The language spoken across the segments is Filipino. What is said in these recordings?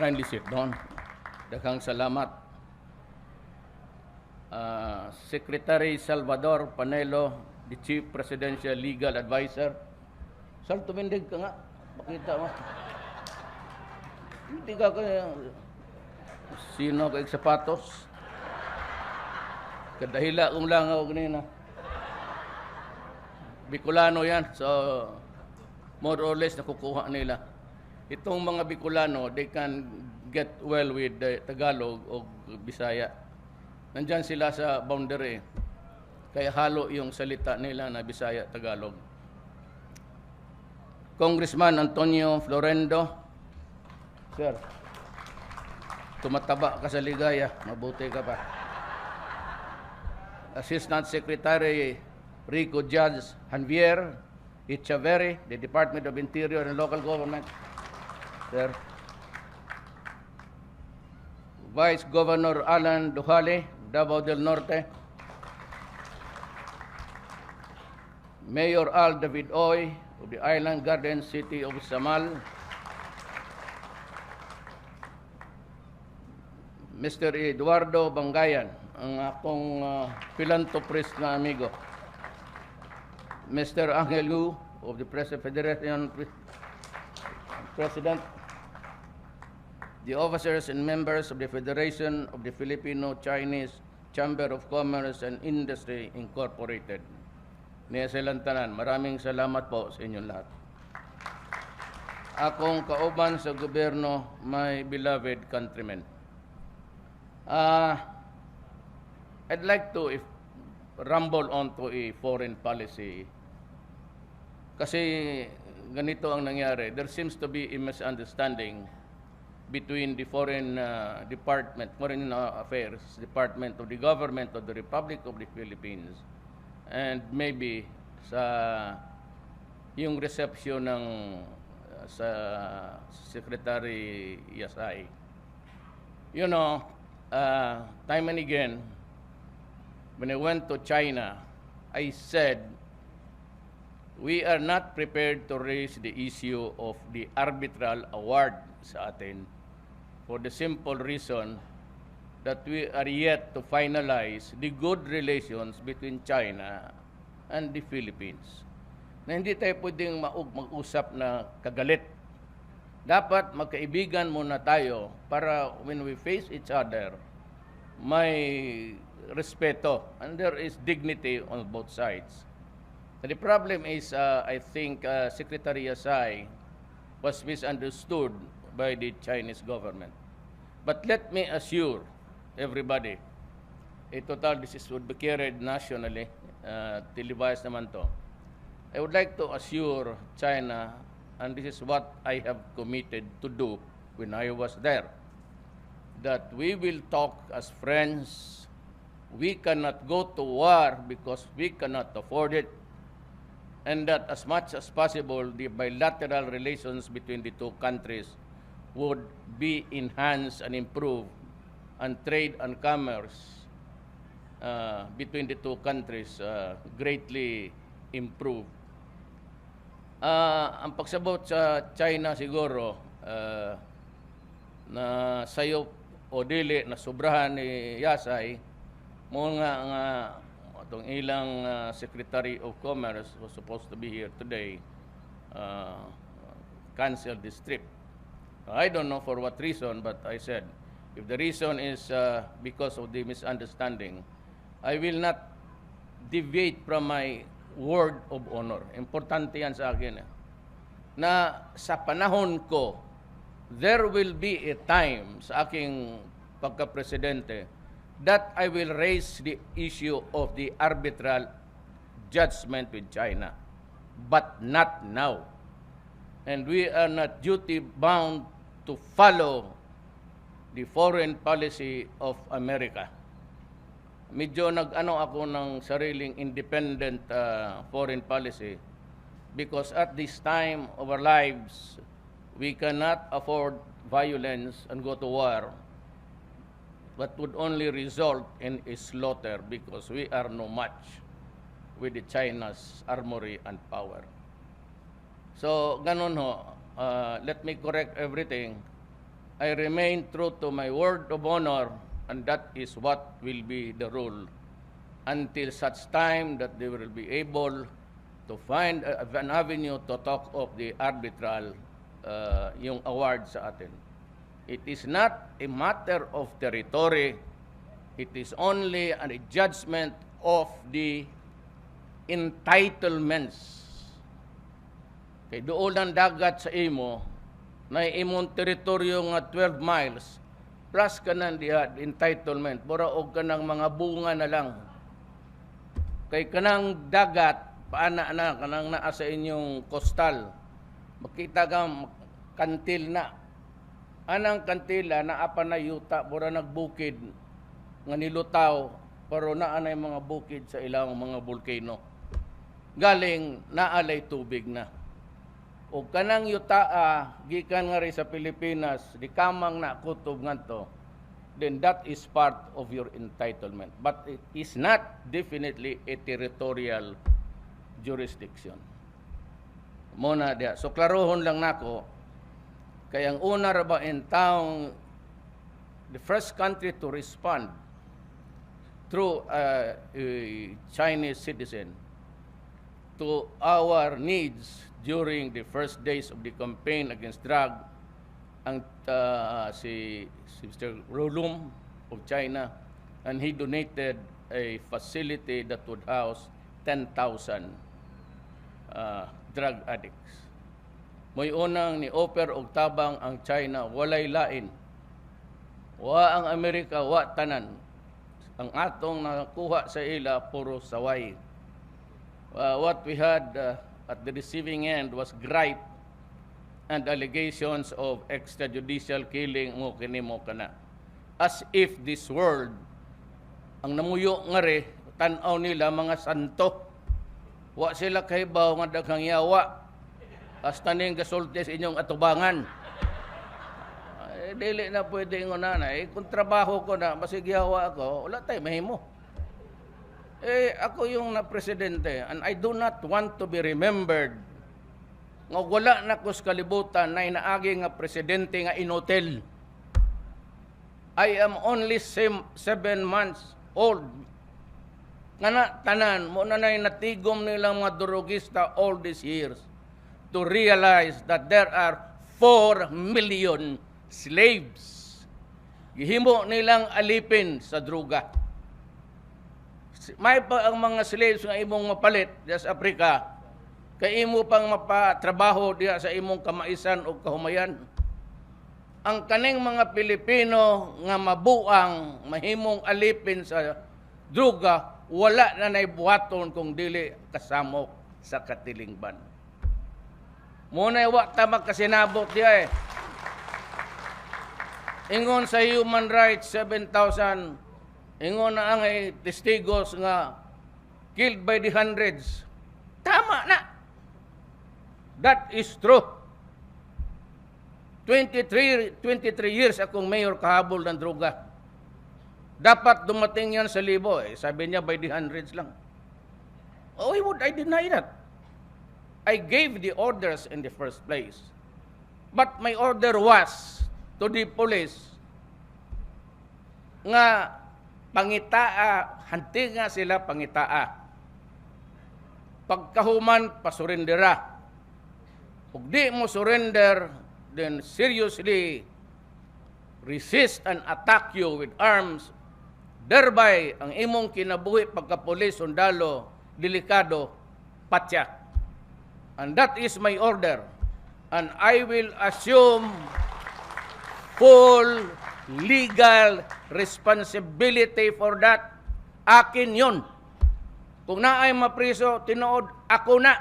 kindly sit down. Daghang salamat. Ah, Secretary Salvador Panelo, the Chief Presidential Legal Advisor. Sal, tumindig ka nga. Makita mo. Hindi ka kaya... Sino kay sapatos? Kadahila kong langaw ganina. Bicolano yan. So, more or less nakukuha nila. Itong mga Bicolano, they can get well with the Tagalog o Bisaya. Nandyan sila sa boundary. Kaya halo yung salita nila na Bisaya, Tagalog. Congressman Antonio Florendo. Sir, tumataba ka sa ligaya. Mabuti ka pa. Assistant Secretary Rico Judge Janvier Echeverry, the Department of Interior and Local Government. Sir. Vice Governor Alan Duhale, Davao del Norte. Mayor Al David Oy of the Island Garden City of Samal. Mr. Eduardo Bangayan, ang akong uh, philanthropist na amigo. Mr. Angel Gu of the Press Federation Pre- President, the officers and members of the Federation of the Filipino-Chinese Chamber of Commerce and Industry Incorporated. Niya silang tanan, maraming salamat po sa inyong lahat. Akong kauban sa gobyerno, my beloved countrymen. Uh, I'd like to if, rumble on to a foreign policy kasi ganito ang nangyari. There seems to be a misunderstanding between the foreign uh, department, foreign uh, affairs department of the government of the Republic of the Philippines and maybe sa yung reception ng uh, sa Secretary Yasay. You know, uh, time and again, when I went to China, I said, we are not prepared to raise the issue of the arbitral award sa atin for the simple reason that we are yet to finalize the good relations between China and the Philippines. Na hindi tayo pwedeng mag-usap na kagalit. Dapat magkaibigan muna tayo para when we face each other, may respeto and there is dignity on both sides. The problem is, uh, I think uh, Secretary Yasai was misunderstood by the Chinese government. But let me assure everybody, eh, total is would be carried nationally, uh, televised naman to. I would like to assure China, and this is what I have committed to do when I was there, that we will talk as friends. We cannot go to war because we cannot afford it. And that as much as possible, the bilateral relations between the two countries would be enhanced and improved, and trade and commerce uh, between the two countries uh, greatly improved. Ah, ang pagsabot sa China siguro ah, na sayo o dili na sobrahan ni Yasay mo nga nga atong ilang ah, Secretary of Commerce was supposed to be here today uh, cancel this trip. I don't know for what reason but I said if the reason is uh, because of the misunderstanding I will not deviate from my word of honor. Importante yan sa akin. eh. Na sa panahon ko, there will be a time sa aking pagka-presidente that I will raise the issue of the arbitral judgment with China. But not now. And we are not duty bound to follow the foreign policy of America medyo nag-ano ako ng sariling independent uh, foreign policy because at this time of our lives, we cannot afford violence and go to war, but would only result in a slaughter because we are no match with the China's armory and power. So, ganun ho, uh, let me correct everything. I remain true to my word of honor, and that is what will be the rule until such time that they will be able to find a- an avenue to talk of the arbitral uh, yung award sa atin. It is not a matter of territory. It is only a judgment of the entitlements. Kay doon ang dagat sa imo, na imong teritoryo nga 12 miles, plus ka ng diha, entitlement, mura og ka ng mga bunga na lang. Kay kanang dagat, paana na, kanang naa sa inyong coastal, makita ka kantil na. Anang kantila na apa na yuta, mura nagbukid, nga nilutaw, pero naa na yung mga bukid sa ilang mga volcano. Galing, naalay tubig na o kanang yutaa gikan nga rin sa Pilipinas di kamang na kutob ngadto then that is part of your entitlement. But it is not definitely a territorial jurisdiction. Mo na diha. So klarohon lang nako kay ang una ra ba in town the first country to respond through uh, a Chinese citizen to our needs during the first days of the campaign against drug ang uh, si, si Mr. Rolum of China and he donated a facility that would house 10,000 uh, drug addicts. Mo'y unang ni offer og tabang ang China walay lain. Wa ang Amerika wa tanan. Ang atong nakuha sa ila puro saway uh, what we had uh, at the receiving end was gripe and allegations of extrajudicial killing mo kini mo kana. As if this world, ang namuyo nga re, tanaw nila mga santo. Wa sila kahibaw nga daghang yawa. Hasta ning gasulti sa inyong atubangan. Eh, dili na pwede nga na eh, kung trabaho ko na, basig yawa ako, wala tayo mahimo. Eh, ako yung na presidente and I do not want to be remembered nga wala na ko sa kalibutan na inaagi nga presidente nga inotel. I am only sem- seven months old. Nga na, tanan, mo na na natigom nilang mga durugista all these years to realize that there are 4 million slaves. Gihimo nilang alipin sa druga. May pa ang mga slaves nga imong mapalit diya sa Afrika, kay imo pang mapatrabaho diya sa imong kamaisan o kahumayan. Ang kaning mga Pilipino nga mabuang, mahimong alipin sa druga, wala na naibuhaton kung dili kasamok sa katilingban. Muna wa ta magkasinabot diya eh. Ingon sa human rights, 7,000 Ingon na ang eh, testigos nga killed by the hundreds. Tama na. That is true. 23, 23 years akong mayor kahabol ng droga. Dapat dumating yan sa libo. Eh. Sabi niya by the hundreds lang. Oh, why would I deny that? I gave the orders in the first place. But my order was to the police nga pangitaa, hanti sila pangitaa. Pagkahuman, pasurendera. Kung di mo surrender, then seriously resist and attack you with arms. Thereby, ang imong kinabuhi pagkapulis, sundalo, delikado, patya. And that is my order. And I will assume full legal responsibility for that. Akin yun. Kung naay mapriso, tinuod, ako na.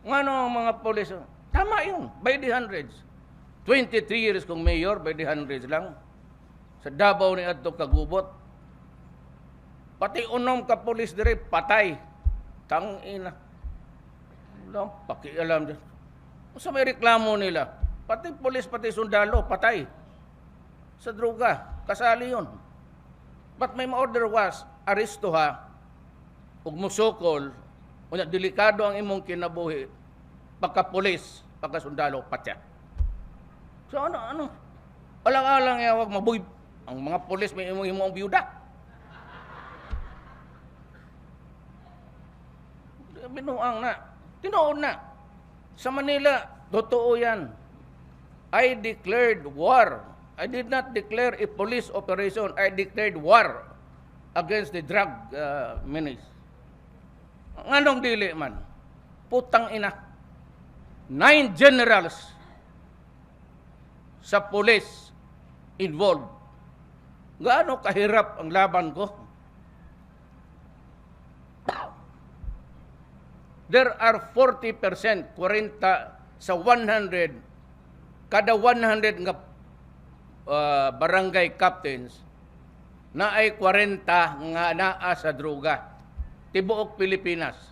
Ngano ang mga polis? Tama yun, by the hundreds. 23 years kung mayor, by the hundreds lang. Sa Davao ni Adto Kagubot. Pati unom ka polis dire, patay. Tang ina. Wala, pakialam dyan. Sa may reklamo nila, pati polis, pati sundalo, patay. Sa droga, kasali yun. But my order was, aresto ha, ug musokol, unya delikado ang imong kinabuhi, pagka polis, pagka sundalo, patya. So ano, ano? Alang-alang ya, wag mabuy. Ang mga pulis may imo imo ang biyuda. Binuang na. Tinuod na. Sa Manila, totoo yan. I declared war. I did not declare a police operation. I declared war against the drug uh, menace. Anong dili man? Putang ina. Nine generals sa police involved. Gaano kahirap ang laban ko? There are 40%, 40 sa 100, kada 100 nga uh, barangay captains na ay 40 nga naa sa droga. Tibuok Pilipinas.